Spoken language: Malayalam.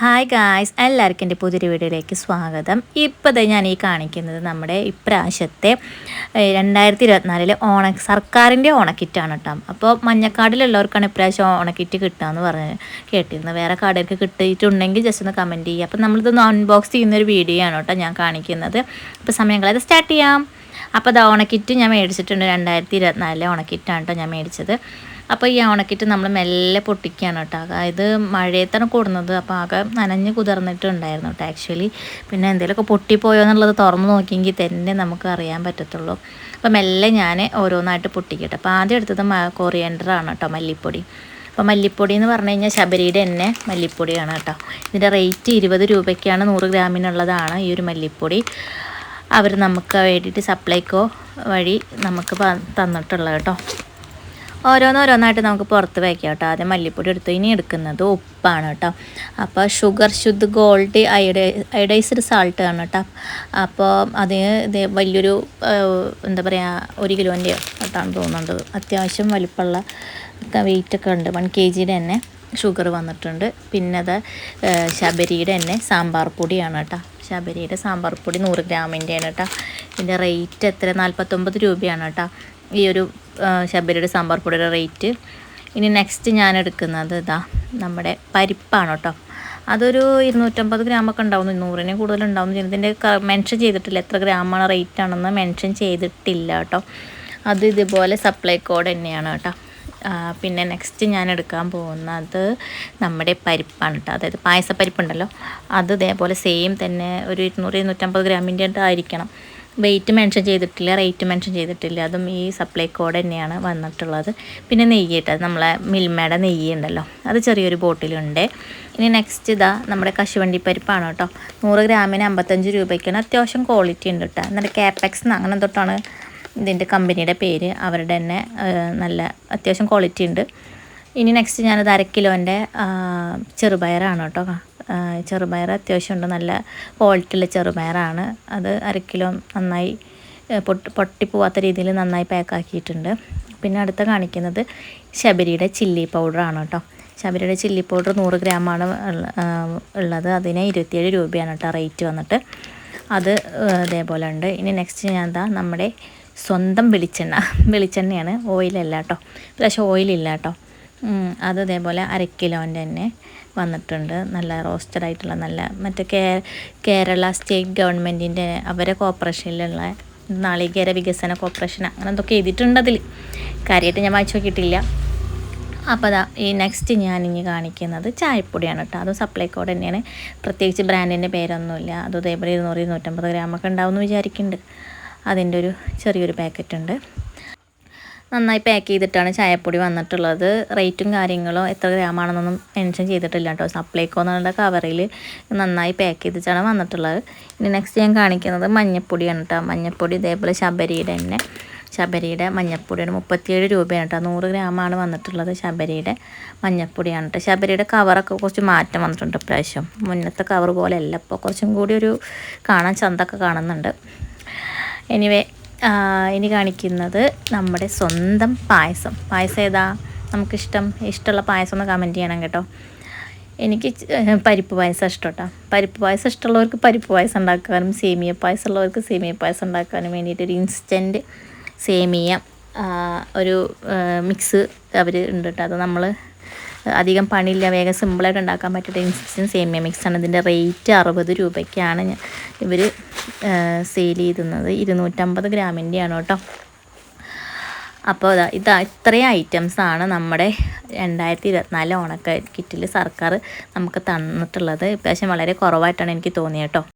ഹായ് ഗായ്സ് എല്ലാവർക്കും എന്റെ പുതിയൊരു വീഡിയോയിലേക്ക് സ്വാഗതം. ഇപ്പോൾ ഞാൻ ഈ കാണിക്കുന്നത് നമ്മുടെ ഇപ്രാവശ്യത്തെ രണ്ടായിരത്തി ഇരുപത്തിനാലിലെ ഓണ സർക്കാരിന്റെ ഓണക്കിറ്റാണ് കേട്ടോ. അപ്പോൾ മഞ്ഞക്കാടിലുള്ളവർക്കാണ് ഇപ്രാവശ്യം ഓണക്കിറ്റ് കിട്ടുകയെന്ന് പറഞ്ഞ് കേട്ടിരുന്നത്. വേറെ കാടുകൾക്ക് കിട്ടിയിട്ടുണ്ടെങ്കിൽ ജസ്റ്റ് ഒന്ന് കമന്റ് ചെയ്യുക. അപ്പോൾ നമ്മളിതൊന്ന് അൺബോക്സ് ചെയ്യുന്നൊരു വീഡിയോ ആണ് കേട്ടോ ഞാൻ കാണിക്കുന്നത്. അപ്പോൾ സമയങ്ങളത് സ്റ്റാർട്ട് ചെയ്യാം. അപ്പോൾ അത് ഓണക്കിറ്റ് ഞാൻ മേടിച്ചിട്ടുണ്ട്. രണ്ടായിരത്തി ഇരുപത്തിനാലിലെ ഓണക്കിറ്റാണ് കേട്ടോ ഞാൻ മേടിച്ചത്. അപ്പോൾ ഈ ഉണക്കിയിട്ട് നമ്മൾ മെല്ലെ പൊട്ടിക്കുകയാണ് കേട്ടോ. അതായത് മഴയത്താണ് കൂടുന്നത്. അപ്പോൾ ആകെ നനഞ്ഞ് കുതിർന്നിട്ടുണ്ടായിരുന്നു കേട്ടോ ആക്ച്വലി പിന്നെ എന്തെങ്കിലുമൊക്കെ പൊട്ടിപ്പോയോ എന്നുള്ളത് തുറന്ന് നോക്കിയെങ്കിൽ തന്നെ നമുക്ക് അറിയാൻ പറ്റത്തുള്ളൂ. അപ്പോൾ മെല്ലെ ഞാൻ ഓരോന്നായിട്ട് പൊട്ടിക്കട്ടെ. അപ്പോൾ ആദ്യം എടുത്തത് കൊറിയൻഡറാണ് കേട്ടോ മല്ലിപ്പൊടി. അപ്പോൾ മല്ലിപ്പൊടി എന്ന് പറഞ്ഞു കഴിഞ്ഞാൽ ശബരിയുടെ തന്നെ മല്ലിപ്പൊടിയാണ് കേട്ടോ. ഇതിന്റെ റേറ്റ് ഇരുപത് രൂപയ്ക്കാണ് നൂറ് ഗ്രാമിനുള്ളതാണ് ഈ ഒരു മല്ലിപ്പൊടി. അവർ നമുക്ക് വേണ്ടിയിട്ട് സപ്ലൈക്കോ വഴി നമുക്ക് തന്നിട്ടുള്ളത് കേട്ടോ. ഓരോന്നോരോന്നായിട്ട് നമുക്ക് പുറത്ത് വയ്ക്കാം കേട്ടോ. ആദ്യം മല്ലിപ്പൊടി എടുത്തു. ഇനി എടുക്കുന്നത് ഉപ്പാണ് കേട്ടോ. അപ്പോൾ ഷുഗർ ശുദ്ധ ഗോൾഡ് അയഡൈ അയഡൈസ്ഡ് സാൾട്ട് ആണ് കേട്ടോ. അപ്പോൾ അതിന് ഇത് വലിയൊരു എന്താ പറയുക ഒരു കിലോന്റെ ആട്ടാണ് തോന്നുന്നത്. അത്യാവശ്യം വലിപ്പമുള്ള വെയിറ്റൊക്കെ ഉണ്ട്. വൺ കെ ജിയുടെ തന്നെ ഷുഗർ വന്നിട്ടുണ്ട്. പിന്നെ അത് ശബരിയുടെ തന്നെ സാമ്പാർ പൊടിയാണ് കേട്ടോ. ശബരിയുടെ സാമ്പാർ പൊടി നൂറ് ഗ്രാമിന്റെയാണ് കേട്ടോ. ഇതിന്റെ റേറ്റ് എത്ര? നാൽപ്പത്തൊമ്പത് രൂപയാണ് കേട്ടോ. ഈ ഒരു ശബരിയുടെ സാമ്പാർ പൊടിയുടെ റേറ്റ്. ഇനി നെക്സ്റ്റ് ഞാൻ എടുക്കുന്നത് ഇതാ നമ്മുടെ പരിപ്പാണ് കേട്ടോ അതൊരു ഇരുന്നൂറ്റമ്പത് ഗ്രാമൊക്കെ ഉണ്ടാവും കൂടുതൽ ഉണ്ടാവുന്നു. ഇതിന്റെ മെൻഷൻ ചെയ്തിട്ടില്ല. എത്ര ഗ്രാമാണ് റേറ്റ് ആണെന്ന് മെൻഷൻ ചെയ്തിട്ടില്ല കേട്ടോ അത് ഇതുപോലെ സപ്ലൈ കോഡ് തന്നെയാണ് കേട്ടോ പിന്നെ നെക്സ്റ്റ് ഞാൻ എടുക്കാൻ പോകുന്നത് നമ്മുടെ പരിപ്പാണ് കേട്ടോ അതായത് പായസപ്പരിപ്പുണ്ടല്ലോ. അത് ഇതേപോലെ സെയിം തന്നെ ഒരു ഇരുന്നൂറ് ഇരുന്നൂറ്റമ്പത് ഗ്രാമിന്റെ ആയിരിക്കണം വെയിറ്റ് മെൻഷൻ ചെയ്തിട്ടില്ല റേറ്റ് മെൻഷൻ ചെയ്തിട്ടില്ല. അതും ഈ സപ്ലൈ കോഡ് തന്നെയാണ് വന്നിട്ടുള്ളത്. പിന്നെ നെയ്യ് ഇട്ടത് നമ്മളെ മിൽമയുടെ നെയ്യ് ഉണ്ടല്ലോ. അത് ചെറിയൊരു ബോട്ടിലുണ്ട് ഇനി നെക്സ്റ്റ് ഇതാ നമ്മുടെ കശുവണ്ടി പരിപ്പാണ് കേട്ടോ. നൂറ് ഗ്രാമിന് അമ്പത്തഞ്ച് രൂപയ്ക്കാണ്. അത്യാവശ്യം ക്വാളിറ്റി ഉണ്ട് കേട്ടോ. എന്നിട്ട് ക്യാപെക്സ് അങ്ങനെ തൊട്ടാണ് ഇതിന്റെ കമ്പനിയുടെ പേര്. അവരുടെ തന്നെ നല്ല അത്യാവശ്യം ക്വാളിറ്റി ഉണ്ട്. ഇനി നെക്സ്റ്റ് ഞാനത് അര കിലോന്റെ ചെറുപയറാണ് കേട്ടോ. ചെറുപയർ അത്യാവശ്യമുണ്ട് നല്ല ക്വാളിറ്റിയുള്ള ചെറുപയറാണ്. അത് അരക്കിലോ കിലോ നന്നായി പൊട്ടി പൊട്ടിപ്പോവാത്ത രീതിയിൽ നന്നായി പാക്കാക്കിയിട്ടുണ്ട് പിന്നെ അടുത്ത കാണിക്കുന്നത് ശബരിയുടെ ചില്ലി പൗഡറാണ് കേട്ടോ. ശബരിയുടെ ചില്ലി പൗഡർ നൂറ് ഗ്രാമാണ് ഉള്ളത്. അതിന് ഇരുപത്തിയേഴ് രൂപയാണ് കേട്ടോ റേറ്റ് വന്നിട്ട്. അത് ഇതേപോലെ ഉണ്ട്. ഇനി നെക്സ്റ്റ് ഞാൻ എന്താ നമ്മുടെ സ്വന്തം വെളിച്ചെണ്ണ. വെളിച്ചെണ്ണയാണ് ഓയിലല്ല കേട്ടോ. പക്ഷേ ഓയിലില്ല കേട്ടോ. അത് ഇതേപോലെ അര കിലോന്റെ തന്നെ വന്നിട്ടുണ്ട്. നല്ല റോസ്റ്റഡ് ആയിട്ടുള്ള നല്ല മറ്റേ കേ കേരള സ്റ്റേറ്റ് ഗവൺമെന്റിന്റെ അവരെ കോപ്പറേഷനിലുള്ള നാളികേര വികസന കോപ്പറേഷൻ അങ്ങനെ എന്തൊക്കെ എഴുതിയിട്ടുണ്ട് അതിൽ കാര്യമായിട്ട് ഞാൻ വായിച്ചു നോക്കിയിട്ടില്ല. അപ്പോൾ അതാ ഈ നെക്സ്റ്റ് ഞാൻ ഇനി കാണിക്കുന്നത് ചായപ്പൊടിയാണ് കേട്ടോ. അതും സപ്ലൈക്കോട് തന്നെയാണ്. പ്രത്യേകിച്ച് ബ്രാൻഡിന്റെ പേരൊന്നുമില്ല. അത് ഇതേപോലെ ഇരുന്നൂറ് ഇരുന്നൂറ്റമ്പത് ഗ്രാമൊക്കെ ഉണ്ടാവും എന്ന് വിചാരിക്കുന്നുണ്ട്. അതിന്റെ ഒരു ചെറിയൊരു പാക്കറ്റ് ഉണ്ട് നന്നായി പാക്ക് ചെയ്തിട്ടാണ് ചായപ്പൊടി വന്നിട്ടുള്ളത്. റേറ്റും കാര്യങ്ങളും എത്ര ഗ്രാമാണെന്നൊന്നും മെൻഷൻ ചെയ്തിട്ടില്ല കേട്ടോ. സപ്ലൈക്കോ എന്നുള്ള കവറിൽ നന്നായി പാക്ക് ചെയ്തിട്ടാണ് വന്നിട്ടുള്ളത്. ഇനി നെക്സ്റ്റ് ഞാൻ കാണിക്കുന്നത് മഞ്ഞപ്പൊടിയാണ് കേട്ടോ. മഞ്ഞപ്പൊടി ഇതേപോലെ ശബരിയുടെ തന്നെ. ശബരിയുടെ മഞ്ഞപ്പൊടിയാണ് മുപ്പത്തിയേഴ് രൂപയാണ് കേട്ടോ. നൂറ് ഗ്രാമാണ് വന്നിട്ടുള്ളത് ശബരിയുടെ മഞ്ഞപ്പൊടിയാണ് കേട്ടോ. ശബരിയുടെ കവറൊക്കെ കുറച്ച് മാറ്റം വന്നിട്ടുണ്ട് ഇപ്രാവശ്യം. മുന്നത്തെ കവർ പോലെയല്ല. ഇപ്പോൾ കുറച്ചും കൂടി ഒരു കാണാൻ ചന്തൊക്കെ കാണുന്നുണ്ട്. എനിവേ ഇനി കാണിക്കുന്നത് നമ്മുടെ സ്വന്തം പായസം. പായസം ഏതാ? നമുക്കിഷ്ടം ഇഷ്ടമുള്ള പായസം ഒന്ന് കമന്റ് ചെയ്യണം കേട്ടോ. എനിക്ക് പരിപ്പ് പായസം ഇഷ്ടം പരിപ്പ് പായസം ഇഷ്ടമുള്ളവർക്ക് പരിപ്പ് പായസം ഉണ്ടാക്കാനും സേമിയ പായസം ഉള്ളവർക്ക് സേമിയ പായസം ഉണ്ടാക്കാനും വേണ്ടിയിട്ട് ഒരു ഇൻസ്റ്റന്റ് സേമിയ ഒരു മിക്സ് അവർ ഉണ്ട് കേട്ടോ അത് നമ്മൾ അധികം പണിയില്ല. വേഗം സിമ്പിളായിട്ട് ഉണ്ടാക്കാൻ പറ്റിയ ഇൻസ്റ്റന്റ് സേമിയ മിക്സാണ് ഇതിന്റെ റേറ്റ് അറുപത് രൂപയ്ക്കാണ് ഇവർ സെയിൽ ചെയ്തുന്നത് ഇരുന്നൂറ്റമ്പത് ഗ്രാമിന്റെയാണ് കേട്ടോ. അപ്പോൾ ഇതാ ഇതാ ഇത്രയും ഐറ്റംസാണ് നമ്മുടെ രണ്ടായിരത്തി ഇരുപത്തിനാല് ഓണക്കിറ്റിൽ സർക്കാർ നമുക്ക് തന്നിട്ടുള്ളത്. ഇപ്രാവശ്യം വളരെ കുറവായിട്ടാണ് എനിക്ക് തോന്നിയത് കേട്ടോ.